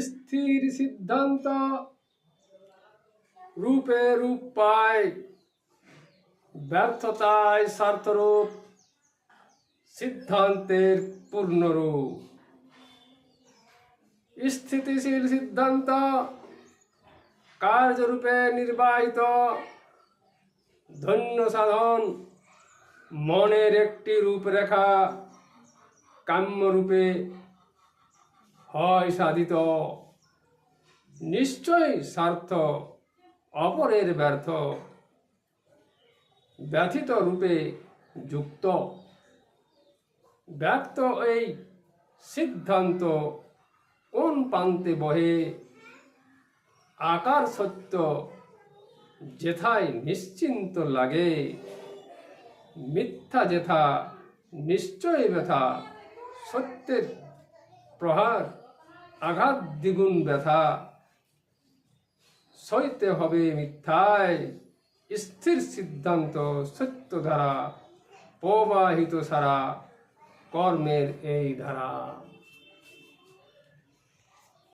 স্থির সিদ্ধান্ত রূপে রূপ পায় ব্যর্থতায় স্বার্থরূপ সিদ্ধান্তের পূর্ণরূপ স্থিতিশীল সিদ্ধান্ত কার্যরূপে নির্বাহিত ধন্য সাধন মনের একটি রূপরেখা কাম্যরূপে হয় সাধিত। নিশ্চয় স্বার্থ অপরের ব্যর্থ। ব্যথিত রূপে যুক্ত। ব্যক্ত এই সিদ্ধান্ত কোন প্রান্তে বহে? আকার সত্য যেথায় নিশ্চিন্ত লাগে। মিথ্যা যেথা, নিশ্চয় ব্যথা, সত্যের প্রহার আঘাত দ্বিগুণ ব্যথা। সইতে হবে মিথ্যায়। স্থির সিদ্ধান্ত সত্য ধারা প্রবাহিত সারা কর্মের এই ধারা।